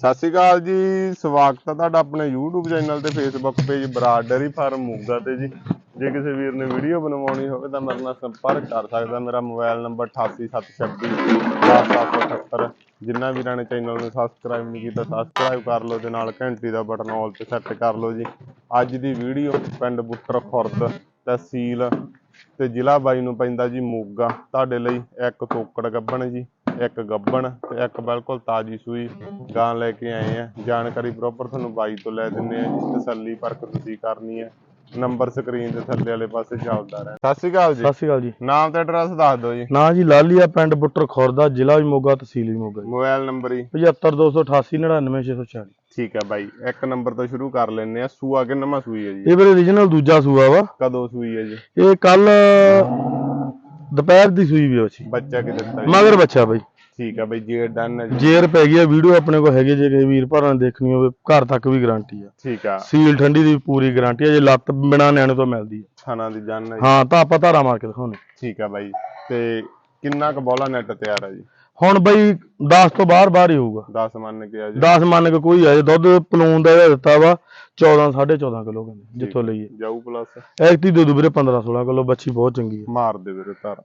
ਸਤਿ ਸ਼੍ਰੀ ਅਕਾਲ ਜੀ, ਸਵਾਗਤ ਹੈ ਤੁਹਾਡਾ ਆਪਣੇ YouTube ਚੈਨਲ ਤੇ, Facebook page Brar dairy farm Moga ਤੇ ਜੀ। ਜੇ ਕਿਸੇ ਵੀਰ ਨੇ ਵੀਡੀਓ ਬਣਵਾਉਣੀ ਹੋਵੇ ਤਾਂ ਮੇਰੇ ਨਾਲ ਸੰਪਰਕ ਕਰ ਸਕਦਾ, ਮੇਰਾ ਮੋਬਾਈਲ ਨੰਬਰ 8876210778 ਜਿੰਨਾ ਵੀਰਾਂ ਨੇ ਚੈਨਲ ਨੂੰ ਸਬਸਕ੍ਰਾਈਬ ਨਹੀਂ ਕੀਤਾ ਸਬਸਕ੍ਰਾਈਬ ਕਰ ਲਓ ਤੇ ਨਾਲ ਘੰਟੀ ਦਾ ਬਟਨ ਆਲ ਤੇ ਸੈੱਟ ਕਰ ਲਓ ਜੀ। ਅੱਜ ਦੀ ਵੀਡੀਓ ਪਿੰਡ ਬੁੱਟਰ ਖੁਰਦ, ਤਹਿਸੀਲ ਤੇ ਜ਼ਿਲ੍ਹਾ ਬਾਈ ਨੂੰ ਪੈਂਦਾ ਜੀ ਮੋਗਾ। ਤੁਹਾਡੇ ਲਈ ਇੱਕ ਤੋਕੜ ਗੱਬਣ ਜੀ। ਇੱਕ ਗੱਬਣ ਤੇ ਇੱਕ ਬਿਲਕੁਲ ਤਾਜੀ ਸੂਈ ਗਾਂ ਲੈ ਕੇ ਆਏ ਆ। ਜਾਣਕਾਰੀ ਪ੍ਰੋਪਰ ਤੁਹਾਨੂੰ ਬਾਈ ਤੋਂ ਲੈ ਦਿੰਨੇ ਆ ਜੀ ਤਸੱਲੀ ਪਰਖ ਤੁਸੀਂ ਕਰਨੀ ਹੈ ਨੰਬਰ ਸਕਰੀਨ ਦੇ ਥੱਲੇ ਵਾਲੇ ਪਾਸੇ ਚੱਲਦਾ ਰਹਿੰਦਾ ਸਤਿ ਸ਼੍ਰੀ ਅਕਾਲ ਜੀ। ਸਤਿ ਸ਼੍ਰੀ ਅਕਾਲ ਜੀ। ਨਾਮ ਤੇ ਐਡਰੈਸ ਦੱਸ ਦਿਓ ਜੀ। ਨਾਂ ਜੀ ਲਾਲੀਆ ਪਿੰਡ ਬੁੱਟਰ ਖੁਰਦਾ ਜ਼ਿਲ੍ਹਾ ਵੀ ਮੋਗਾ ਤਹਿਸੀਲ ਵੀ ਮੋਗਾ ਜੀ। ਮੋਬਾਈਲ ਨੰਬਰ ਹੀ 75288 99640 ਠੀਕ ਹੈ ਬਾਈ। ਇੱਕ ਨੰਬਰ ਤੋਂ ਸ਼ੁਰੂ ਕਰ ਲੈਨੇ ਆ। ਸੂਆ ਕਿੰਨਵਾਂ ਸੂਈ ਹੈ ਜੀ? ਇਹ ਵੀਰੇ origignal ਦੂਜਾ ਸੂਆ ਵਾ। ਕਦੋਂ ਸੂਈ ਹੈ ਜੀ? ਇਹ ਕੱਲ ਦੁਪਹਿਰ ਦੀ ਸੂਈ ਵੀ ਅੱਛੀ ਬੱਚਾ। ਕਿ ਦਿੱਤਾ ਜੀ? ਮਗਰ ਬੱਚਾ ਬਈ। ਠੀਕ ਹੈ ਬਾਈ ਜੇ ਡਨ ਜੀ। ਜੇਰ ਪੈ ਗਈ ਆ ਵੀਡੀਓ ਆਪਣੇ ਕੋਲ ਹੈਗੇ ਜੇ ਕਿਸੇ ਵੀਰ ਭਰਾਂ ਨੇ ਦੇਖਣੀ ਹੋਵੇ ਘਰ ਤੱਕ ਵੀ ਗਾਰੰਟੀ ਆ। ਠੀਕ ਆ। ਸੀਲ ਠੰਡੀ ਦੀ ਪੂਰੀ ਗਾਰੰਟੀ ਆ ਜੇ ਲੱਤ ਬਿਨਾ ਨਿਆਣੇ ਤੋਂ ਮਿਲਦੀ ਆ। ਥਾਣਾ ਦੀ ਜਾਨ ਹੈ ਜੀ। ਹਾਂ ਤਾਂ ਆਪਾਂ ਧਾਰਾ ਮਾਰ ਕੇ ਦਿਖਾਉਣੇ ਠੀਕ ਆ ਬਾਈ ਤੇ ਕਿੰਨਾ ਕੁ ਬੋਲਾ ਨੈਟ ਤਿਆਰ ਹੈ ਜੀ? ਹੁਣ ਬਈ 10 ਤੋਂ ਬਾਹਰ ਬਾਹਰ ਹੀ ਹੋਊਗਾ। 10 ਮੰਨ ਕੇ ਆ ਜੀ 10 ਮੰਨ ਕੇ ਕੋਈ ਆ ਜੇ ਦੁੱਧ ਪਲੂਨ ਦਾ ਇਹਦਾ ਦਿੱਤਾ ਵਾ 14 14.5 ਕਿਲੋ ਕਹਿੰਦੇ ਜਿੱਥੋਂ ਲਈਏ। ਜਾਊ ਪਲੱਸ ਐਕਟੀ ਦੇ ਦੂ ਵੀਰੇ 15 16 ਕਿਲੋ ਬੱਚੀ ਬਹੁਤ ਚੰਗੀ ਹੈ ਮਾਰ ਦੇ ਵੀਰੇ ਤਾਰਾ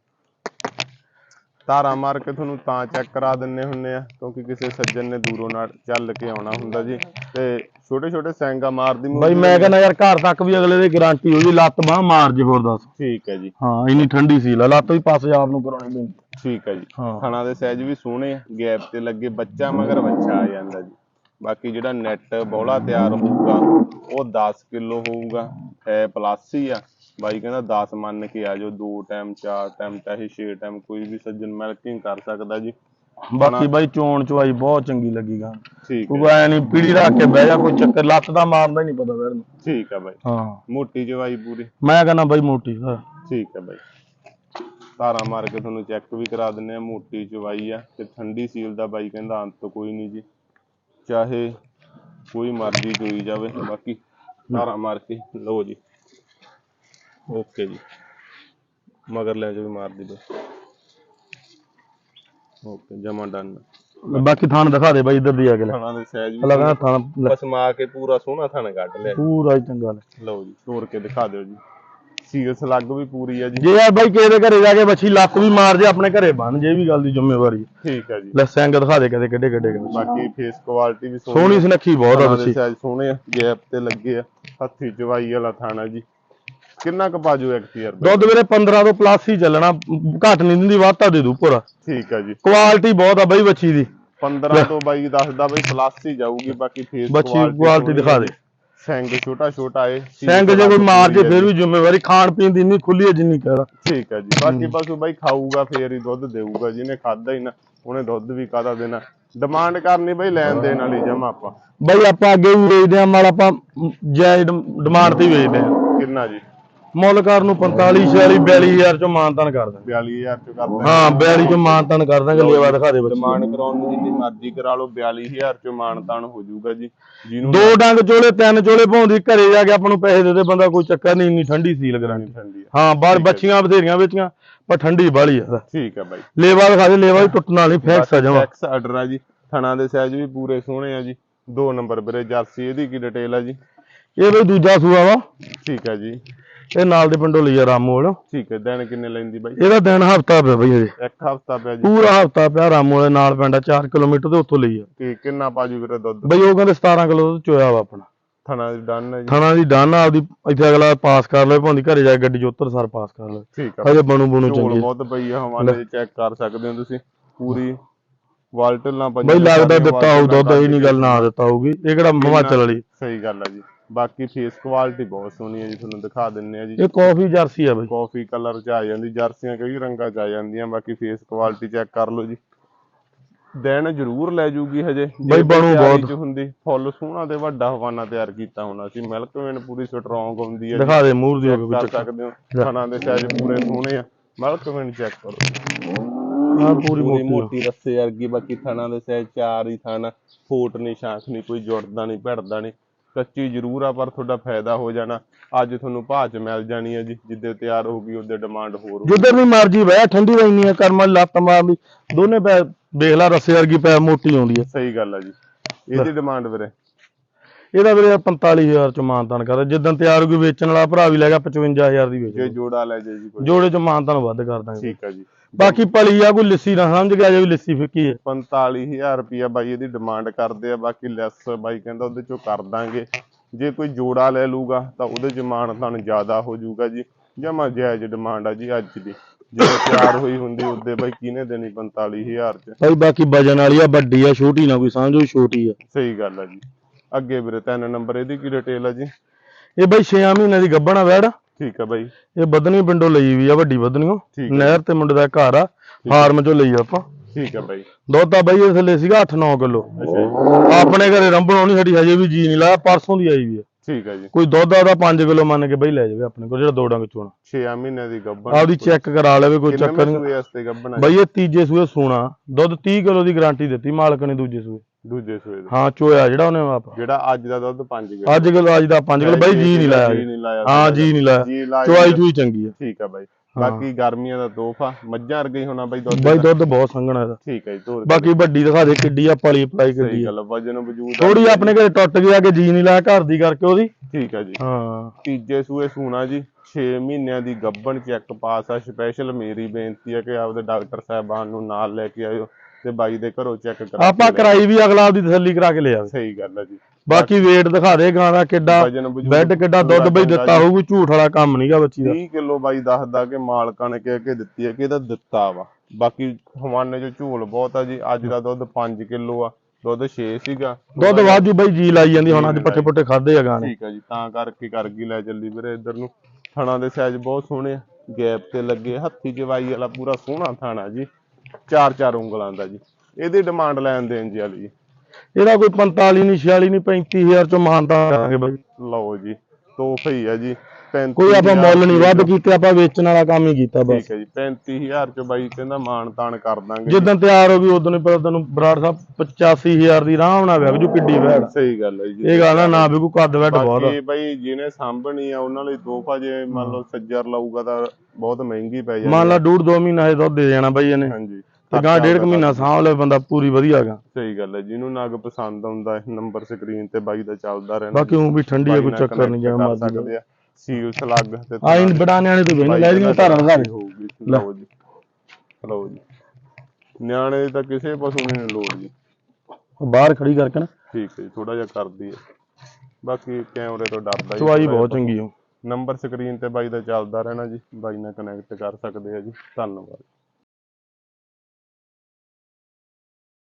ਤਾਰਾ ਮਾਰ ਕੇ ਤੁਹਾਨੂੰ ਤਾਂ ਚੈੱਕ ਕਰਾ ਦਿੰਨੇ ਹੁੰਨੇ ਆ ਕਿਉਂਕਿ ਕਿਸੇ ਸੱਜਣ ਨੇ ਦੂਰੋਂ ਨਾਲ ਚੱਲ ਕੇ ਆਉਣਾ ਹੁੰਦਾ ਜੀ। ਤੇ ਛੋਟੇ ਛੋਟੇ ਸੈਂਗਾ ਮਾਰਦੀ ਮੂੰਹ ਬਾਈ ਮੈਂ ਕਹਿੰਦਾ ਯਾਰ ਘਰ ਤੱਕ ਵੀ ਅਗਲੇ ਦੀ ਗਾਰੰਟੀ ਹੋ ਜੀ ਲੱਤ ਬਾਹ ਮਾਰ ਜੇ ਹੋਰ ਦੱਸ। ਠੀਕ ਹੈ ਜੀ। ਹਾਂ ਇੰਨੀ ਠੰਡੀ ਸੀ ਲਾ ਲੱਤ ਵੀ ਪਾਸੇ ਆਪ ਨੂੰ ਕਰਾਉਣੀ ਪੈਂਦੀ। ਠੀਕ ਹੈ ਜੀ। ਹਾਂ। ਥਣਾ ਦੇ ਸਾਈਜ਼ ਵੀ ਸੋਹਣੇ ਆ ਗੈਪ ਤੇ ਲੱਗੇ ਬੱਚਾ ਮਗਰ ਬੱਚਾ ਆ ਜਾਂਦਾ ਜੀ। ਬਾਕੀ ਜਿਹੜਾ ਨੈਟ ਬੋਲਾ ਤਿਆਰ ਹੋਊਗਾ ਉਹ 10 ਕਿਲੋ ਹੋਊਗਾ ਹੈ ਪਲੱਸ ਹੀ ਆ। ਬਾਈ ਕਹਿੰਦਾ 10 ਮੰਨ ਕੇ ਆ ਜਾਓ ਦੋ ਟਾਈਮ ਚਾਰ ਟਾਈਮ ਚਾਹੇ 6 ਟਾਈਮ ਕੋਈ ਵੀ ਸੱਜਣ ਮਿਲਕਿੰਗ ਕਰ ਸਕਦਾ ਜੀ। ਬਾਕੀ ਬਾਈ ਚੋਣ ਚਵਾਈ ਬਹੁਤ ਚੰਗੀ ਲੱਗੀ ਗਾ। ਠੀਕ ਕੋਈ ਐ ਨਹੀਂ ਪੀੜੀ ਰੱਖ ਕੇ ਬਹਿ ਜਾ ਕੋਈ ਚੱਕਰ ਲੱਤ ਦਾ ਮਾਰਦਾ ਹੀ ਨਹੀਂ ਪਤਾ ਵੈਰ ਨੂੰ। ਠੀਕ ਆ ਬਾਈ। ਹਾਂ। ਮੋਟੀ ਜਵਾਈ ਪੂਰੀ। ਮੈਂ ਕਹਿੰਦਾ ਬਾਈ ਮੋਟੀ ਹਾਂ। ਠੀਕ ਆ ਬਾਈ। ਧਾਰਾ ਮਾਰ ਕੇ ਤੁਹਾਨੂੰ ਚੈੱਕ ਵੀ ਕਰਾ ਦਿੰਨੇ ਆ ਮੋਟੀ ਚਵਾਈ ਆ ਤੇ ਠੰਡੀ ਸੀਲ ਦਾ ਬਾਈ ਕਹਿੰਦਾ ਅੰਤ ਕੋਈ ਨਹੀਂ ਜੀ। ਚਾਹੇ ਕੋਈ ਮਰਜ਼ੀ ਚੋਈ ਜਾਵੇ ਬਾਕੀ ਧਾਰਾ ਮਾਰ ਕੇ ਲਓ ਜੀ। ਓਕੇ ਜੀ। ਮਗਰ ਲੈ ਜਾਓ ਮਾਰ ਦੀ ਬਸ ਓਕੇ ਜਮਾ ਡਨ ਬਾਕੀ ਥਾਣ ਦਿਖਾ ਦੇ ਬਾਈ ਇੱਧਰ ਦੀ ਆ ਕੇ ਲੈ। ਥਾਣਾ ਦੇ ਸਾਈਜ਼ ਵੀ ਕਹਿੰਦਾ ਥਾਣ ਲੈ, ਬਸ ਮਾ ਕੇ ਪੂਰਾ ਸੋਹਣਾ ਥਾਣਾ ਕੱਢ ਲਿਆ। ਪੂਰਾ ਹੀ ਚੰਗਾ ਲੈ। ਲਓ ਜੀ ਤੋੜ ਕੇ ਦਿਖਾ ਦਿਓ ਜੀ। ਸੀਲ ਸਲੱਗ ਵੀ ਪੂਰੀ ਆ ਜੀ। ਜੇ ਯਾਰ ਬਾਈ ਕਿਸੇ ਦੇ ਘਰੇ ਜਾ ਕੇ ਬੱਚੀ ਲੱਤ ਵੀ ਮਾਰ ਜੇ ਆਪਣੇ ਘਰੇ ਬੰਨ ਜੇ ਇਹ ਵੀ ਗੱਲ ਦੀ ਜ਼ਿੰਮੇਵਾਰੀ ਹੈ। ਠੀਕ ਆ ਜੀ। ਲੈ ਸਿੰਘ ਦਿਖਾ ਦੇ ਕਦੇ ਕਿੱਡੇ ਕਿੱਡੇ ਕੁ। ਬਾਕੀ ਫੇਸ ਕੁਆਲਿਟੀ ਵੀ ਸੋਹਣੀ ਸੁਨੱਖੀ ਬਹੁਤ ਆ ਸਾਈਜ਼ ਸੋਹਣੇ ਆ ਗੈਪ ਤੇ ਲੱਗੇ ਆ। ਹੱਥੀ ਚਵਾਈ ਵਾਲਾ ਥਾਣਾ ਜੀ। ਕਿੰਨਾ ਕੁ ਬਾਜੂ ਐਕਟੀਅਰ ਦੁੱਧ ਵੀਰੇ 15 ਤੋਂ ਪਲੱਸ ਹੀ ਚੱਲਣਾ। ਘੱਟ ਨਹੀਂ ਦਿੰਦੀ ਵੱਧ ਦੇ ਦੂ ਪੂਰਾ ਠੀਕ ਆ ਜੀ। ਕੁਆਲਿਟੀ ਬਹੁਤ ਆ ਬਈ ਬੱਚੀ ਦੀ। 15 ਤੋਂ ਬਾਈ ਦੱਸਦਾ ਬਈ ਪਲੱਸ ਹੀ ਜਾਊਗੀ ਬਾਕੀ ਫੇਸ ਬੱਚੀ ਕੁਆਲਿਟੀ ਦਿਖਾ ਦੇ ਸਿੰਘ ਛੋਟਾ ਛੋਟਾ ਏ ਸਿੰਘ ਜੇ ਕੋਈ ਮਾਰ ਜੇ ਫਿਰ ਵੀ ਜ਼ਿੰਮੇਵਾਰੀ ਖਾਣ ਪੀਣ ਦੀ ਇੰਨੀ ਖੁੱਲੀ ਹੈ ਜਿੰਨੀ ਕਹਿਣਾ ਠੀਕ ਆ ਜੀ। ਬਾਕੀ ਪਸ਼ੂ ਬਾਈ ਖਾਊਗਾ ਫੇਰ ਹੀ ਦੁੱਧ ਦੇਊਗਾ ਜਿਹਨੇ ਖਾਦਾ ਹੀ ਨਾ ਉਹਨੇ ਦੁੱਧ ਵੀ ਕਾਹਦਾ ਦੇਣਾ। ਡਿਮਾਂਡ ਕਰਨੀ ਬਈ ਲੈਣ ਦੇਣ ਵਾਲੀ ਜਮਾ ਆਪਾਂ। ਬਈ ਆਪਾਂ ਅੱਗੇ ਵੀ ਵੇਚਦੇ ਆ ਮਾਲ ਆਪਾਂ ਜਾਇਜ਼ ਡਿਮਾਂਡ ਤੇ ਹੀ ਵੇਚਦੇ ਆ ਕਿੰਨਾ ਜੀ? ਮੁੱਲ ਕਰ ਨੂੰ 45 46 42000 ਚੋਂ ਮਾਨਤਾਨ ਕਰ ਦਾਂਗੇ 42000 ਚ ਕਰਦੇ ਹਾਂ 42 ਚੋਂ ਮਾਨਤਾਨ ਕਰ ਦਾਂਗੇ ਲੇਵਾ ਦਿਖਾ ਦੇ ਬੱਚੀ। ਡਿਮਾਂਡ ਕਰਾਉਣ ਨੂੰ ਜਿੰਨੀ ਮਰਜ਼ੀ ਕਰਾ ਲਓ 42000 ਚ ਮਾਨਤਾਨ ਹੋ ਜਾਊਗਾ ਜੀ। ਜਿਹਨੂੰ ਦੋ ਡੰਗ ਚੋਲੇ ਤਿੰਨ ਚੋਲੇ ਭੌਂਦੀ ਘਰੇ ਜਾ ਕੇ ਆਪਾਂ ਨੂੰ ਪੈਸੇ ਦੇ ਦੇ ਬੰਦਾ ਕੋਈ ਚੱਕਰ ਨਹੀਂ ਇੰਨੀ ਠੰਡੀ ਸੀਲ ਗਰਾਂਟੀ ਹਾਂ ਬਾਹਰ ਬੱਚੀਆਂ ਬਥੇਰੀਆਂ ਵੇਚੀਆਂ ਪਰ ਠੰਡੀ ਬਾਹਲੀ ਆ। ਠੀਕ ਆ ਬਾਈ। ਲੇਵਾ ਦਿਖਾ ਦੇ ਲੇਵਾ ਵੀ ਟੁੱਟਣ ਵਾਲੀ ਫੈਕਸ ਆ ਜਮਾ। ਐਕਸ ਆਰਡਰ ਆ ਜੀ। ਥਣਾ ਦੇ ਸਾਈਜ਼ ਵੀ ਪੂਰੇ ਸੋਹਣੇ ਆ ਜੀ। ਦੋ ਨੰਬਰ ਵੀਰੇ ਜਰਸੀ ਇਹਦੀ ਕੀ ਡਿਟੇਲ ਆ ਜੀ? ਇਹ ਬਈ ਦੂਜਾ ਸੂਆ ਵਾ। ਠੀਕ ਆ ਜੀ। ਇਹ ਨਾਲ ਦੇ ਪਿੰਡੋਂ ਲਈ ਆ ਰਾਮੋਲ ਠੀਕ ਹੈ ਦਿਨ ਕਿੰਨੇ ਲੈਂਦੀ ਬਾਈ? ਇਹਦਾ ਦਿਨ ਹਫਤਾ ਪਿਆ ਬਈ ਹਜੇ। ਇੱਕ ਹਫਤਾ ਪਿਆ ਜੀ। ਪੂਰਾ ਹਫਤਾ ਪਿਆ ਰਾਮੋਲ ਦੇ ਨਾਲ ਪਿੰਡ ਆ 4 ਕਿਲੋਮੀਟਰ ਦੇ ਉੱਥੋਂ ਲਈ ਆ। ਕਿ ਕਿੰਨਾ ਪਾਜੂ ਵੀਰੇ ਦੁੱਧ? ਬਈ ਉਹ ਕਹਿੰਦੇ 17 ਕਿਲੋ ਦੁੱਧ ਚੋਇਆ ਵਾ ਆਪਣਾ। ਥਣਾ ਦੀ ਡਨ ਹੈ ਜੀ। ਥਾਣਾ ਦੀ ਡਨ ਆ ਆਪਦੀ ਇੱਥੇ ਅਗਲਾ ਪਾਸ ਕਰ ਲਵੇ ਭਾਂਦੀ ਘਰੇ ਜਾ ਕੇ ਗੱਡੀ ਚ ਉੱਤਰ ਸਰ ਪਾਸ ਕਰ ਲਵੇ। ਠੀਕ ਆ। ਹਜੇ ਬਣੂ ਬਣੂ ਚੰਗੀ ਬਹੁਤ ਪਈ ਆ ਹਵਾਲੇ ਚੈੱਕ ਕਰ ਸਕਦੇ ਹੋ ਤੁਸੀਂ ਪੂਰੀ। ਵਾਲਟਲਾਂ ਪੰਜ ਬਈ ਲੱਗਦਾ ਦਿੱਤਾ ਹੋਊ ਦੁੱਧ ਇਹ ਨਹੀਂ ਗੱਲ ਨਾ ਦਿੱਤਾ ਹੋਊਗੀ ਇਹ ਕਿਹੜਾ ਹਿਮਾਚਲ ਵਾਲੀ? ਸਹੀ ਗੱਲ ਆ ਜੀ। ਬਾਕੀ ਫੇਸ ਕੁਆਲਿਟੀ ਬਹੁਤ ਸੋਹਣੀ ਹੈ ਜੀ ਤੁਹਾਨੂੰ ਦਿਖਾ ਦਿੰਨੇ ਆ ਜੀ। ਇਹ ਕਾਫੀ ਜਰਸੀ ਆ ਬਈ। ਕਾਫੀ ਕਲਰ ਚ ਆ ਜਾਂਦੀ ਜਰਸੀਆਂ ਕਈ ਰੰਗਾਂ ਚ ਆ ਜਾਂਦੀਆਂ ਬਾਕੀ ਫੇਸ ਕੁਆਲਿਟੀ ਚੈੱਕ ਕਰ ਲਓ ਜੀ। ਦਿਨ ਜ਼ਰੂਰ ਲੈ ਜੂਗੀ ਹਜੇ ਬਈ ਬਣੂ ਬਹੁਤ। ਹੁੰਦੀ ਫੁੱਲ ਸੋਹਣਾ ਤੇ ਵੱਡਾ ਹਵਾਨਾ ਤਿਆਰ ਕੀਤਾ ਹੋਣਾ ਸੀ। ਮਿਲਕ ਵੇਨ ਪੂਰੀ ਸਟਰੋਂਗ ਹੁੰਦੀ ਹੈ। ਦਿਖਾ ਦੇ ਮੂਰ ਦੀ ਕੋਈ ਕਰ ਚੱਕਰ। ਸਕਦੇ ਹੋ। ਖਾਣਾ ਦੇ ਸਾਈਜ਼ ਪੂਰੇ ਸੋਹਣੇ ਆ। ਮਿਲਕ ਵੇਨ ਚੈੱਕ ਕਰੋ। ਹਾਂ ਪੂਰੀ ਮੋਟੀ ਰੱਸੇ ਵਰਗੀ ਬਾਕੀ ਥਾਣਾ ਦੇ ਸਾਈਜ਼ ਚਾਰ ਹੀ ਥਾਣਾ ਫੋਟ ਨਹੀਂ ਸ਼ਾਂਖ ਨਹੀਂ ਕੋਈ ਜੁੜਦਾ ਨਹੀਂ ਭਿੜਦਾ ਨਹੀਂ ਕੱਚੀ ਜ਼ਰੂਰ ਆ ਪਰ ਤੁਹਾਡਾ ਫਾਇਦਾ ਹੋ ਜਾਣਾ। ਅੱਜ ਤੁਹਾਨੂੰ ਭਾਅ ਚ ਮਿਲ ਜਾਣੀ ਹੈ ਜੀ ਜਿੱਦੇ ਤਿਆਰ ਹੋਊਗੀ ਉਹਦੇ ਡਿਮਾਂਡ ਹੋਰ ਹੋਊ। ਜਿੱਧਰ ਵੀ ਮਰਜ਼ੀ ਬਹਿ ਠੰਡੀ ਰਹਿਣੀ ਆ ਕਰਮਾਂ ਲੱਤ ਮਾਰਦੀ ਦੋਨੇ ਪੈ ਦੇਖ ਲੈ ਰੱਸੇ ਵਰਗੀ ਪੈ ਮੋਟੀ ਆਉਂਦੀ ਆ। ਸਹੀ ਗੱਲ ਆ ਜੀ। ਇਹਦੀ ਡਿਮਾਂਡ ਵੀਰੇ। ਇਹਦਾ ਵੀਰੇ 45000 ਚ ਮਾਨਤਾਨ ਕਰਦਾ ਜਿੱਦਾਂ ਤਿਆਰ ਕੋਈ ਵੇਚਣ ਵਾਲਾ ਭਰਾ ਵੀ ਲੈ ਗਿਆ 55000 ਦੀ ਵੇਚ ਜੇ ਜੋੜਾ ਲੈ ਜੇ ਜੀ ਕੋਈ। ਜੋੜੇ ਚ ਮਾਨਤਾਨ ਵੱਧ ਕਰ ਦਾਂਗੇ। ਠੀਕ ਆ ਜੀ। ਬਾਕੀ ਪਲੀ ਆ ਕੋਈ ਲੱਸੀ ਨਾ ਸਮਝ ਗਿਆ ਜੇ ਵੀ ਲੱਸੀ ਫਿੱਕੀ ਹੈ। 45000 ਰੁਪਿਆ ਬਾਈ ਇਹਦੀ ਡਿਮਾਂਡ ਕਰਦੇ ਆ ਬਾਕੀ ਲੈਸ ਬਾਈ ਕਹਿੰਦਾ ਉਹਦੇ ਚੋਂ ਕਰ ਦਾਂਗੇ। ਜੇ ਕੋਈ ਜੋੜਾ ਲੈ ਲੂਗਾ ਤਾਂ ਉਹਦੇ ਚ ਮਾਣ ਤੁਹਾਨੂੰ ਜ਼ਿਆਦਾ ਹੋ ਜਾਊਗਾ ਜੀ। ਜਮਾ ਜਾਇਜ਼ ਡਿਮਾਂਡ ਆ ਜੀ ਅੱਜ ਦੀ। ਜਦੋਂ ਤਿਆਰ ਹੋਈ ਹੁੰਦੀ ਉਹਦੇ ਬਾਈ ਕਿਹਨੇ ਦੇਣੀ 45000 ਚ? ਭਾਈ ਬਾਕੀ ਵਜਨ ਵਾਲੀ ਆ ਵੱਡੀ ਆ ਛੋਟੀ ਨਾ ਕੋਈ ਸਮਝੋ ਛੋਟੀ ਆ। ਸਹੀ ਗੱਲ ਆ ਜੀ। ਅੱਗੇ ਵੀਰੇ ਤਿੰਨ ਨੰਬਰ ਇਹਦੀ ਕੀ ਡਿਟੇਲ ਆ ਜੀ? ਇਹ ਬਾਈ 6 ਮਹੀਨੇ ਦੀ ਗੱਭਣਾ ਵੈੜ। ਠੀਕ ਆ ਬਾਈ। ਇਹ ਬਦਨੀ ਪਿੰਡੋਂ ਲਈ ਵੀ ਆ ਵੱਡੀ ਬਦਨੀਓ ਆ। ਨਹਿਰ ਤੇ ਮੁੰਡੇ ਦਾ ਘਰ ਆ ਫਾਰਮ ਚੋਂ ਲਈ ਆਪਾਂ। ਠੀਕ ਆ ਬਾਈ। ਦੁੱਧ ਤਾਂ ਬਾਈ ਇਹ ਥੱਲੇ ਸੀਗਾ 8-9 ਕਿਲੋ। ਆਪਣੇ ਘਰੇ ਰੰਬਣ ਹੋਣੀ ਸਾਡੀ ਹਜੇ ਵੀ ਜੀ ਨਹੀਂ ਲਾਇਆ ਪਰਸੋਂ ਦੀ ਆਈ ਵੀ ਆ। ਠੀਕ ਆ ਜੀ। ਕੋਈ ਦੁੱਧ ਆਦਾ 5 ਕਿਲੋ ਮੰਨ ਕੇ ਬਾਈ ਲੈ ਜਾਵੇ ਆਪਣੇ ਕੋਲ ਜਿਹੜਾ ਦੋ ਡੰਗ ਚੋਣਾ। 6 ਮਹੀਨਿਆਂ ਦੀ ਗੱਭਣ ਆਪਦੀ ਚੈੱਕ ਕਰਾ ਲਵੇ ਕੋਈ ਚੱਕਰ ਨਹੀਂ। ਆ? ਬਾਈ ਇਹ ਤੀਜੇ ਸੂਏ ਸੋਣਾ ਦੁੱਧ 30 ਕਿਲੋ ਦੀ ਗਾਰੰਟੀ ਦਿੱਤੀ ਮਾਲਕ ਨੇ ਦੂਜੇ ਸੂਏ। ਦੂਜੇ ਸੂਏ ਦਾ। ਹਾਂ ਚੋਇਆ ਜਿਹੜਾ ਉਹਨੇ ਆਪ। ਜਿਹੜਾ ਅੱਜ ਦਾ ਦੁੱਧ 5 ਕਿਲੋ। ਅੱਜ ਕਿਲੋ ਅੱਜ ਦਾ 5 ਕਿਲੋ। ਬਾਈ ਜੀ ਨਹੀਂ ਲਾਇਆ। ਹਾਂ ਜੀ ਨਹੀਂ ਲਾਇਆ। ਚੁਆਈ ਚੂਈ ਚੰਗੀ ਆ। ਠੀਕ ਆ ਬਾਈ। ਬਾਕੀ ਗਰਮੀਆਂ ਦਾ ਤੋਹਫਾ। ਮੱਝਾਂ ਵਰਗਾ ਹੀ ਹੋਣਾ ਬਾਈ ਦੁੱਧ ਬਾਈ। ਦੁੱਧ ਬਹੁਤ ਸੰਘਣਾ ਇਹਦਾ। ਠੀਕ ਹੈ ਜੀ ਬਾਕੀ ਵੱਡੀ ਦਿਖਾ ਦੇ ਕਿੱਡੀ ਆ ਪਲੀ ਪਲਾਈ ਕਿੱਡੀ ਸਹੀ ਆ। ਗੱਲ ਆ, ਵਜਨ ਵਜੂਦ ਆ। ਥੋੜੀ ਆਪਣੇ ਘਰੇ ਟੁੱਟ ਗਿਆ ਕਿ ਜੀ ਨਹੀਂ ਲਾਇਆ ਘਰ ਦੀ ਕਰਕੇ ਉਹਦੀ। ਠੀਕ ਆ ਜੀ। ਹਾਂ। ਤੀਜੇ ਸੂਏ ਸੂਣਾ ਜੀ 6 ਮਹੀਨਿਆਂ ਦੀ ਗੱਭਣ ਚੈੱਕ ਪਾਸ ਆ। ਸਪੈਸ਼ਲ ਮੇਰੀ ਬੇਨਤੀ ਹੈ ਕਿ ਆਪਦੇ ਡਾਕਟਰ ਸਾਹਿਬਾਨ ਨੂੰ ਨਾਲ ਲੈ ਕੇ ਆਇਓ। ਤੇ ਬਾਈ ਦੇ ਘਰੋਂ ਚੈੱਕ ਕਰਾ ਆਪਾਂ ਕਰਾਈ ਵੀ ਅਗਲਾ ਆਪਦੀ ਤਸੱਲੀ ਕਰਾ ਕੇ ਲਿਆਵੇ ਸਹੀ ਗੱਲ ਹੈ ਜੀ। ਬਾਕੀ weight ਦਿਖਾ ਦੇ ਗਾਂ ਦਾ ਕਿੱਡਾ ਬੈੱਡ ਕਿੱਡਾ ਦੁੱਧ ਬਈ ਦਿੱਤਾ ਹੋਊ ਝੂਠ ਵਾਲਾ ਕੰਮ ਨਹੀਂਗਾ ਬੱਚੀ ਦਾ। 30 ਕਿਲੋ ਬਾਈ ਦੱਸਦਾ ਕਿ ਮਾਲਕਾਂ ਨੇ ਕਹਿ ਕੇ ਦਿੱਤੀ ਹੈ ਕਿ ਇਹਦਾ ਦਿੱਤਾ ਵਾ। ਬਾਕੀ ਹਵਾਨੇ ਚ ਝੂਲ ਬਹੁਤ ਆ ਜੀ ਅੱਜ ਦਾ ਦੁੱਧ 5 ਕਿਲੋ ਆ ਦੁੱਧ 6 ਸੀਗਾ। ਦੁੱਧ ਵਾਜੂ ਬਈ ਜੀ ਲਾਈ ਜਾਂਦੀ ਹੁਣ ਅੱਜ ਪੱਠੇ ਪੁੱਠੇ ਖਾਦੇ ਆ ਗਾਂ ਨੇ ਠੀਕ ਆ ਜੀ ਤਾਂ ਕਰਕੇ ਕਰ ਗਈ ਲੈ ਚੱਲੀ ਵੀਰੇ ਇੱਧਰ ਨੂੰ। ਥਣਾ ਦੇ ਸਾਈਜ਼ ਬਹੁਤ ਸੋਹਣੇ ਆ ਗੈਪ ਤੇ ਲੱਗੇ ਹੱਥੀ ਜਵਾਈ ਵਾਲਾ ਪੂਰਾ ਸੋਹਣਾ ਥਾਣਾ ਜੀ। ਚਾਰ ਚਾਰ ਉਂਗਲਾਂ ਦਾ ਜੀ। ਇਹਦੀ ਡਿਮਾਂਡ ਲੈਣ ਦੇਣ ਜੀ ਵਾਲੀ। ਇਹਦਾ ਕੋਈ 45 ਨਹੀਂ 46 ਨਹੀਂ 35000 ਚੋਂ ਮਾਨਤਾ ਕਰਾਂਗੇ ਬਈ। ਲਓ ਜੀ ਤੋਹਫਾ ਹੀ ਆ ਜੀ। 35 ਕੋਈ ਆਪਾਂ ਮੁੱਲ ਨਹੀਂ ਵੱਧ ਕੀਤੇ ਆਪਾਂ ਵੇਚਣ ਵਾਲਾ ਕੰਮ ਹੀ ਕੀਤਾ ਬਸ। ਠੀਕ ਹੈ ਜੀ 35000 ਚ ਬਾਈ ਕਹਿੰਦਾ ਮਾਨ ਤਾਨ ਕਰ ਦਾਂਗੇ। ਜਿੱਦਾਂ ਤਿਆਰ ਹੋ ਗਈ ਉਦੋਂ ਹੀ ਪਤਾ ਤੈਨੂੰ ਬਰਾੜ ਸਾਹਿਬ 85000 ਦੀ ਆਰਾਮ ਨਾਲ ਵਿਕ ਜੂ ਕਿੱਡੀ ਵੈੜ ਸਹੀ ਗੱਲ ਹੈ ਜੀ। ਇਹ ਗੱਲ ਨਾ ਵੀ ਕੋਈ ਕੱਦ ਵੈੜ ਬਹੁਤ ਬਾਕੀ ਬਾਈ ਜਿਹਨੇ ਸਾਂਭਣੀ ਆ ਉਹਨਾਂ ਲਈ ਤੋਹਫਾ ਜੇ ਮੰਨ ਲਓ ਸੱਜਰ ਲਊਗਾ ਤਾਂ ਬਹੁਤ ਮਹਿੰਗੀ ਪੈ ਜਾਂਦੀ ਮੰਨ ਲਾ ਡੂਢ ਦੋ ਮਹੀਨਾ ਇਹ ਦੁੱਧ ਦੇ ਜਾਣਾ ਬਈ ਇਹਨੇ। ਹਾਂਜੀ। ਤੇ ਗਾਂ ਡੇਢ ਕੁ ਮਹੀਨਾ ਸਾਂਭ ਲਵੇ ਬੰਦਾ ਪੂਰੀ ਵਧੀਆ ਗਾ। ਸਹੀ ਗੱਲ ਹੈ ਜਿਹਨੂੰ ਨਗ ਪਸੰਦ ਆਉਂਦਾ ਨੰਬਰ ਸਕਰੀਨ ਤੇ ਬਾਈ ਦਾ ਚੱਲਦਾ ਰਹਿੰਦਾ। ਬਾਕੀ ਉਹ ਵੀ ਠੰਡੀ ਆ ਕੋਈ ਚੱਕਰ ਨਹੀਂ ਮਰਜ਼ੀ ਕਰ ਸਕਦੇ ਆ। ਸੀਲ ਸਲੱਗ ਤੇ ਆ ਇਨ ਬੜਾਨਿਆਂ ਨੇ ਤੋਂ ਬਈ ਲੈ ਦੀਆਂ ਧਾਰਾਂ ਦਿਖਾ ਦੇ ਹੋਊਗੀ ਲਓ ਜੀ। ਲਓ ਜੀ। ਨਿਆਣੇ ਦੀ ਤਾਂ ਕਿਸੇ ਪਸ਼ੂ ਨੂੰ ਨਹੀਂ ਲੋੜ ਜੀ। ਬਾਹਰ ਖੜੀ ਕਰਕੇ ਨਾ। ਠੀਕ ਹੈ ਜੀ ਥੋੜਾ ਜਿਹਾ ਕਰਦੀ ਹੈ। ਬਾਕੀ ਕੈਮਰੇ ਤੋਂ ਡਰਦਾ ਜੀ ਚਵਾਈ ਬਹੁਤ ਚੰਗੀ ਆ ਨੰਬਰ ਸਕਰੀਨ ਤੇ ਬਾਈ ਦਾ ਚੱਲਦਾ ਰਹਿਣਾ ਜੀ। ਬਾਈ ਨਾਲ ਕਨੈਕਟ ਕਰ ਸਕਦੇ ਆ ਜੀ। ਧੰਨਵਾਦ।